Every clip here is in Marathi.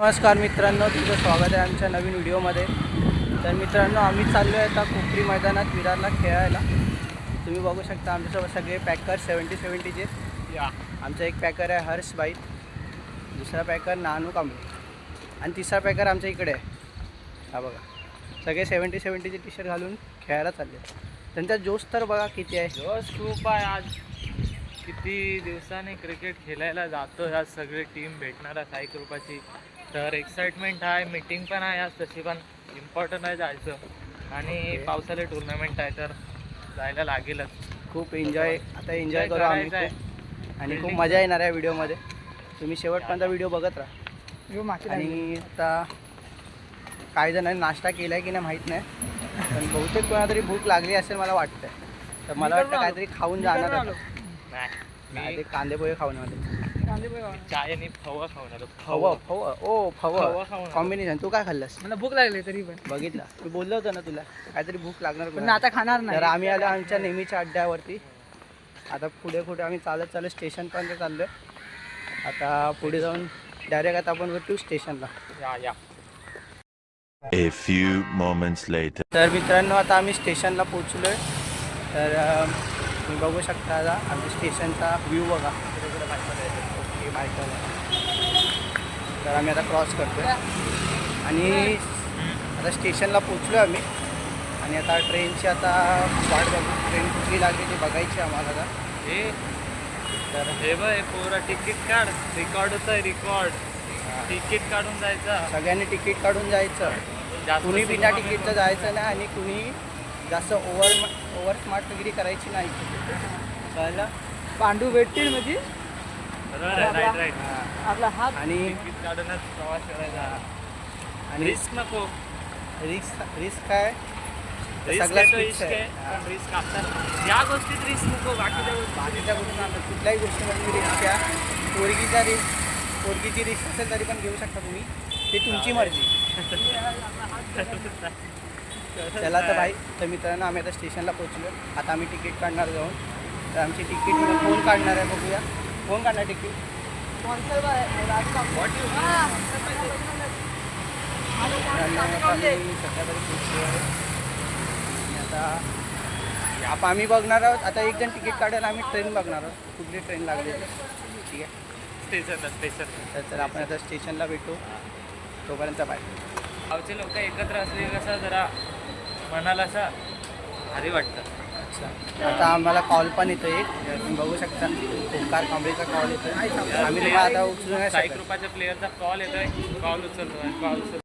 नमस्कार मित्रांनो तुमचं स्वागत आहे आमच्या नवीन व्हिडिओमध्ये. तर मित्रांनो आम्ही चाललो आहे आता कोपरी मैदानात विरारला खेळायला. तुम्ही बघू शकता आमच्यासोबत सगळे पॅकर सेवन्टी सेवन्टीचे या. आमचा एक पॅकर आहे हर्ष बाई दुसरा पॅकर नानू कांबळे. आणि तिसरा पॅकर आमच्या इकडे आहे. हा बघा. सगळे सेवन्टी सेवन्टीचे टी शर्ट घालून खेळायला चालले त्यांचा जोश तर बघा किती आहे. जोश खूप आहे आज. किती दिवसांनी क्रिकेट खेळायला जातो आज सगळी टीम भेटणार आहे साई कृपाची तर एक्साइटमेंट आहे मीटिंग पण आहे आज तशी पण इम्पॉर्टंट आहे जायचं. आणि. पावसाळी टुर्नामेंट आहे तर जायला लागेलच. खूप एन्जॉय आता एन्जॉय करू आम्ही करायचं खूप. आणि खूप मजा येणार आहे व्हिडिओमध्ये. तुम्ही शेवटपर्यंत व्हिडिओ बघत राहा. आणि आता काही जणांनी नाश्ता केला आहे की नाही माहीत नाही पण बहुतेक कोणाला तरी भूक लागली असेल मला वाटतं तर मला वाटतं काहीतरी खाऊन जाणार. नाही नाही, मी ते कांदे पोहे खाऊन आले. चाय आणि फवा खाऊन आलो फव फव ओ फव फव खाऊन कॉम्बिनेशन तू काय खाल्लंस? मला भूक लागली तरी पण. बघितलं. मी बोललो होतो ना तुला काहीतरी भूक लागणार पण. आता खाणार तर नाही आम्ही आलो आमच्या नेहमीच्या अड्ड्यावरती. आता पुढे पुढे आम्ही चालत चालत स्टेशनपर्यंत चाललो आहे आता पुढे जाऊन डायरेक्ट आता आपण भेटू स्टेशनला या या. A few moments later. तर मित्रांनो आता आम्ही स्टेशनला आहे तर तुम्ही बघू शकता आता आमच्या स्टेशनचा व्ह्यू बघा. तर आम्ही आता क्रॉस करतो आणि आता स्टेशनला पोचलो आम्ही. आणि आता ट्रेनची आता वाट बघू. ट्रेन कुठली लागली ती बघायची आम्हाला आता. हे तर हे बघ हे पोरं तिकीट काढ. रेकॉर्ड होत आहे रेकॉर्ड तिकीट काढून जायचं. सगळ्यांनी तिकीट काढून जायचं. कुणी बिना तिकीटचं जायचं नाही आणि कुणी जास्त ओव्हर ओव्हर स्मार्टगिरी करायची नाही. कळलं? पांडू भेटतील म्हणजे? Right right. आपला हात आणि तिकीट काढूनच प्रवास करायचा. आणि रिस्क नको. रिस्क रिस्क काय? रिस्क आहे. पण रिस्क असतात. या गोष्टीत रिस्क नको बाकीच्या गोष्टी बाकीच्या गोष्टी आता कुठल्याही गोष्टीमध्ये रिस्क घ्या. पोरगीचा रिस्क पोरगीची रिस्क असेल तरी पण घेऊ शकता तुम्ही. ते तुमची मर्जी. चला तर भाई तर मित्रांनो आम्ही आता स्टेशनला पोहोचलो आता आम्ही तिकीट काढणार जाऊन. तर आमची तिकीट कोण काढणार आहे बघूया. काढणार तिकीट मित्रांनो, आता आम्ही बघणार आहोत. आता एक जण तिकीट काढायला आम्ही ट्रेन बघणार आहोत. कुठली ट्रेन लागली. ठीक आहे. स्टेशन स्टेशन तर आपण आता स्टेशनला भेटू. तोपर्यंत बाय गावचे लोक एकत्र असले कसं जरा मनाला असं भारी वाटतं. अच्छा आता आम्हाला कॉल पण येतो एक तुम्ही बघू शकता. ओंकार कांबळेचा कॉल येतो आम्ही तुम्हाला आता उचलू नाही साई शकत. कृपाच्या प्लेअरचा कॉल येतोय. कॉल उचलतोय. कॉल उचल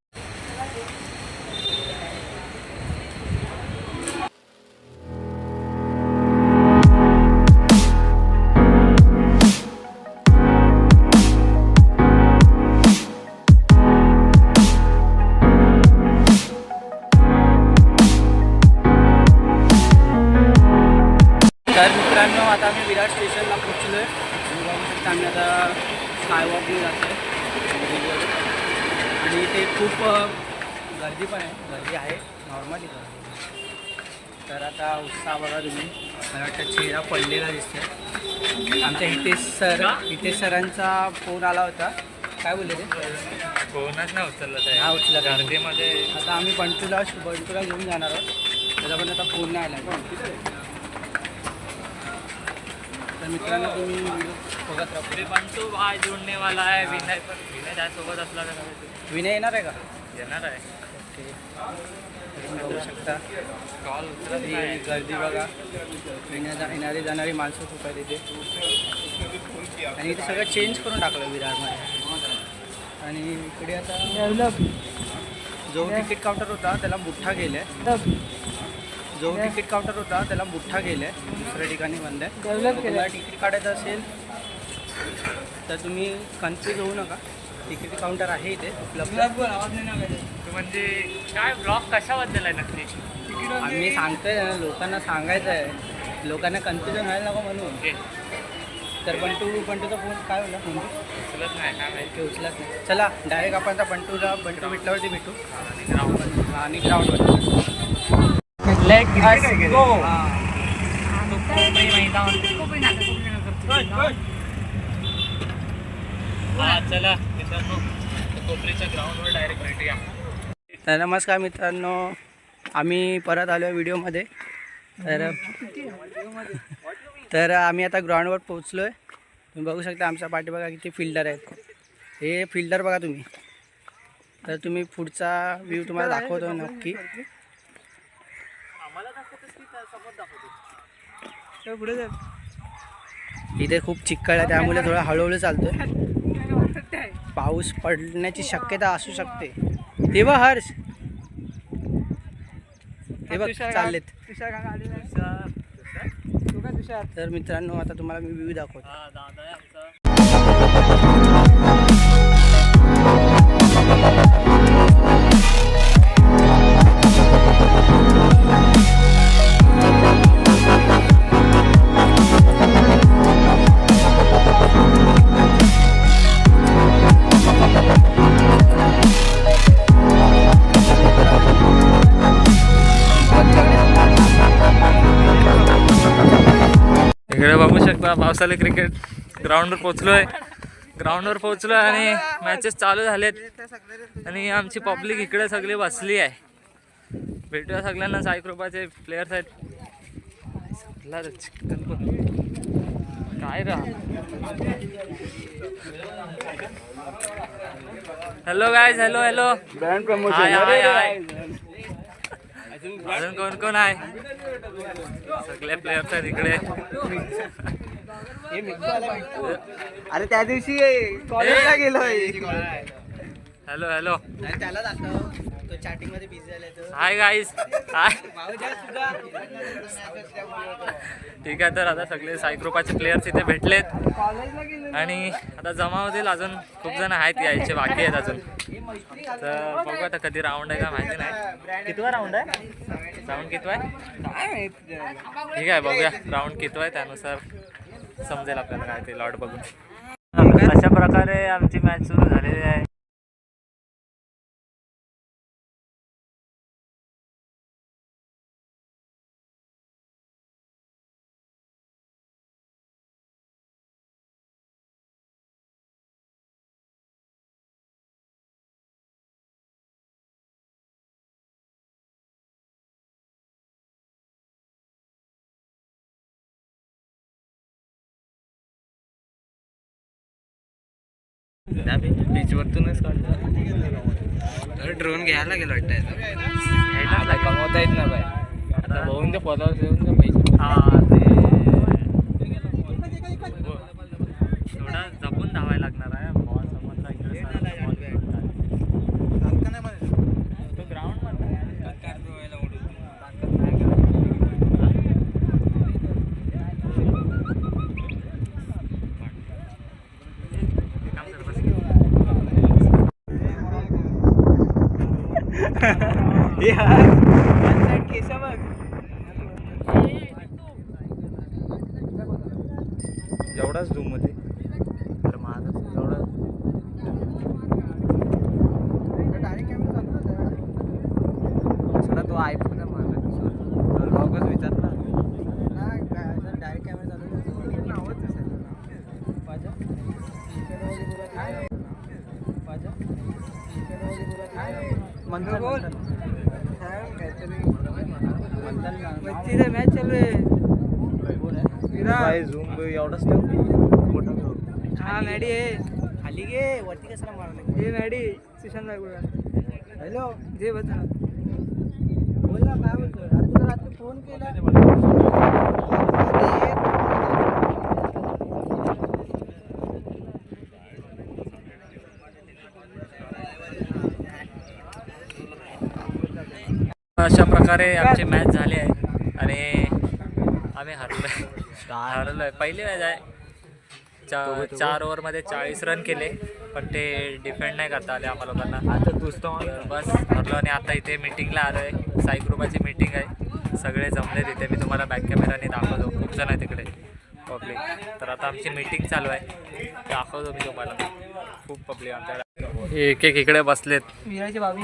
गर्दी पण आहे. गर्दी आहे. नॉर्मली तर आता उत्साह बघा तुम्ही. मला वाटतं चेहरा पडलेला दिसतोय. आमच्या हितेश सर? हितेश सरांचा फोन आला होता. काय बोलले ते? फोनच नाही उचलला हा, उचलला. गर्दीमध्ये. आता आम्ही बंटूला बंटूला घेऊन जाणार आहोत. त्याचा पण आता फोन नाही आला. तर मित्रांनो तुम्ही व्हिडिओ बघत राहा. तरी बंटू भाई जुळणे वाला आहे. विनय पण विनय त्यासोबत असला विनय येणार आहे का? येणार आहे. ओके. बघू शकता. ही गर्दी बघा. येण्या येणारी जाणारी माणसं खूप आहेत इथे. आणि इथे सगळं चेंज करून टाकलं विरारमध्ये. आणि इकडे आता जो तिकीट काउंटर होता त्याला मुठ्ठा गेलाय. जो तिकीट काउंटर होता त्याला मुठ्ठा गेलाय. दुसऱ्या ठिकाणी बंद आहे. तुम्हाला तिकीट काढायचं असेल तर तुम्ही कन्फ्यूज होऊ नका. तिकीट काउंटर आहे इथे उपलब्ध. म्हणजे काय ब्लॉग कशाबद्दल आहे नक्की? आम्ही सांगतोय ना लोकांना सांगायचं आहे. लोकांना कन्फ्युजन व्हायला नको म्हणून. तर बंटू बंटूचा फोन काय होला फोन उचलत नाही काय माहिती. उचलत नाही. चला डायरेक्ट आपण आता बंटूला बंटू भेटल्यावरती भेटू. आणि ground. आणि ग्राउंडवर हा चला. मित्रांनो कोपरीच्या ग्राउंडवर डायरेक्ट भेटूया. तर नमस्कार मित्रांनो आम्ही परत आलो आहे व्हिडिओमध्ये. तर तर आम्ही आता ग्राउंडवर पोहोचलो आहे तुम्ही बघू शकता आमच्या पाठी बघा किती फिल्डर आहेत. हे फिल्डर बघा तुम्ही. तर तुम्ही पुढचा व्ह्यू तुम्हाला दाखवतो नक्की. पुढे इथे खूप चिक्कळ आहे त्यामुळे थोडं हळूहळू चालतोय. पाऊस पडण्याची शक्यता असू शकते. तेव्हा हर्ष ते बघ तुषार? चाललेत तर मित्रांनो आता तुम्हाला मी व्ह्यू दाखवतो. इकडे बघू शकता. पावसाळी क्रिकेट ग्राउंडवर पोचलोय ग्राउंडवर पोचलोय आणि मॅचेस चालू झालेत. आणि आमची पब्लिक इकडे सगळी बसली आहे. भेटूया सगळ्यांना. साई कृपाचे प्लेयर्स आहेत काय रा? हॅलो गायज हॅलो हॅलो अजून कोण कोण आहे? सगळे प्लेयर्स आहेत इकडे. अरे त्या दिवशी कॉलेजला गेलोय. हॅलो हॅलो त्याला दाखव. तो चॅटिंगमध्ये बिझी झालाय तो. हाय सुद्धा. ठीक आहे तर आता सगळे साई ग्रुपाचे प्लेयर्स इथे भेटलेत. आणि आता जमा होतील अजून खूप जण आहेत यायचे बाकी आहेत अजून. तर बघू आता कधी राऊंड आहे का माहिती नाही. कितवा राऊंड आहे? राऊंड कितवा आहे? ठीक आहे बघूया. राऊंड कितवा आहे त्यानुसार समजेल आपल्याला काय ते लॉट बघून. अशा प्रकारे आमची मॅच सुरू झालेली आहे. ड्रोन घ्यायला गेलो वाटतं कमवता येत ना बाय आता बघून ते पदावर येऊन ते पैसे हा ते थोडा जपून धावायला लागणार आहे बॉल समजला इकडे सारा ball घेऊन जाईल. तो ग्राउंड एवढाच धूममध्ये. मॅच चालू आहे. झूम एवढाच हा मॅडी आहे. खाली गे वरती मारलं हे मॅडी. सुशांत हॅलो. जे बघा बोल ना काय बोलतोय? अरे तुला रात्री फोन केला. अशा प्रकारे आमची मॅच झाली आहे. आणि आम्ही हरलोय. हरलोय. पहिली मॅच आहे. चा चार ओव्हरमध्ये चाळीस रन केले पण ते डिफेंड नाही करता आले आम्हाला लोकांना. आता तर बस हरलो आणि आता इथे मिटिंगला आलो आहे साई ग्रुपाची मिटिंग आहे. सगळे जमले तिथे. मी तुम्हाला बॅक कॅमेराने दाखवतो. खूप जण आहे तिकडे. पब्लिक तर आता आमची मिटिंग चालू आहे. दाखवतो मी तुम्हाला. खूप पब्लिक आमच्याकडे. एक एक इकडे बसलेत. विराची बाबी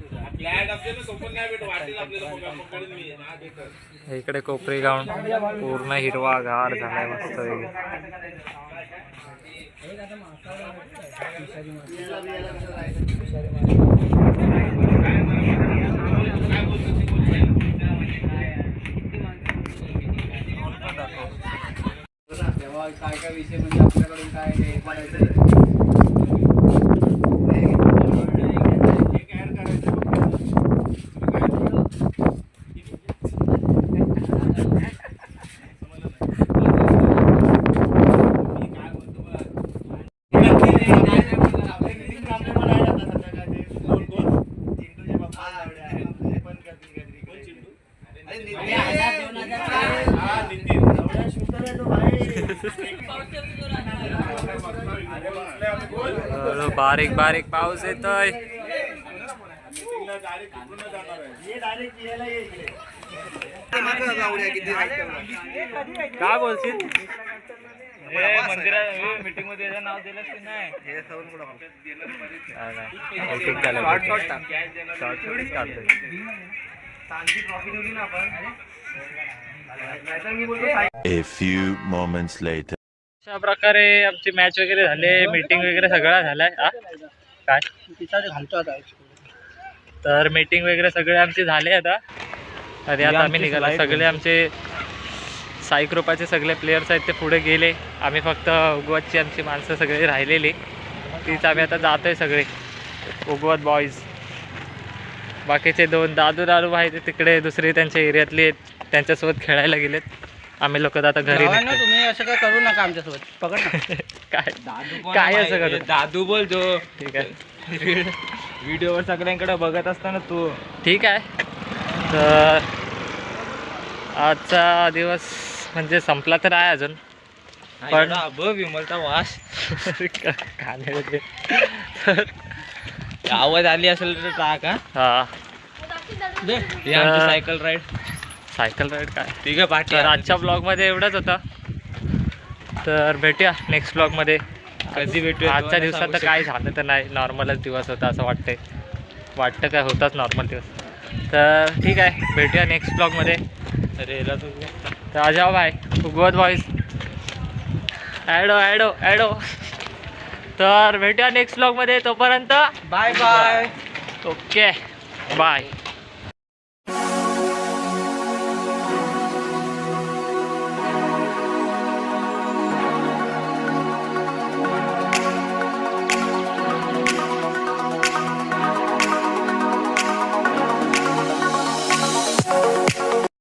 इकडे कोपरी गाऊन पूर्ण हिरवा गार झालाय मस्त काय काय विषय म्हणजे आपल्याकडून काय बारीक बारीक पाऊस येतोय. काय बोलशील? मंदिरात मीटिंगमध्ये नाव दिलं की नाही? काढतोय. A few moments later. अशा प्रकारे आमची मॅच वगैरे झाले मीटिंग वगैरे सगळं झालाय? काय? घालतो आता? तर मीटिंग वगैरे सगळे आमचे झाले आता आणि आता आम्ही निघाला. सगळे आमचे साई कृपाचे सगळे प्लेयर्स आहेत ते पुढे गेले. आम्ही फक्त उगवतची आमची माणसं सगळे राहिलेली. तीच आम्ही आता जातोय सगळे. उगवत बॉईज बाकीचे दोन दादू दादू भाई ते तिकडे दुसरे त्यांच्या एरियातले आहेत त्यांच्यासोबत खेळायला गेलेत. आम्ही लोक आता घरी भावांनो. तुम्ही असं काय करू नका आमच्यासोबत. पकड ना. काय? काय असं करू? दादू बोल जो. ठीक आहे. व्हिडिओवर सगळ्यांकडे बघत असताना तू. ठीक आहे. तर आजचा दिवस म्हणजे संपला तर आहे अजून. पण- अब विमलचा वास. ते आवाज आली असेल तर टाक हा. हा. हे आमची तर- सायकल राईड सायकल राईड काय? ठीक आहे. पाठी आजच्या ब्लॉगमध्ये एवढंच होतं. तर भेटूया नेक्स्ट ब्लॉगमध्ये कधी भेटूया? आजच्या दिवसात तर काय झालं तर नाही. नॉर्मलच दिवस होता असं वाटतंय. वाटतं काय? होताच नॉर्मल दिवस. तर ठीक आहे. भेटूया नेक्स्ट ब्लॉगमध्ये अरे तर अजाव भाई उगवत वॉइस ॲडो ॲडो ॲडो तर भेटूया नेक्स्ट ब्लॉगमध्ये तोपर्यंत बाय बाय ओके. बाय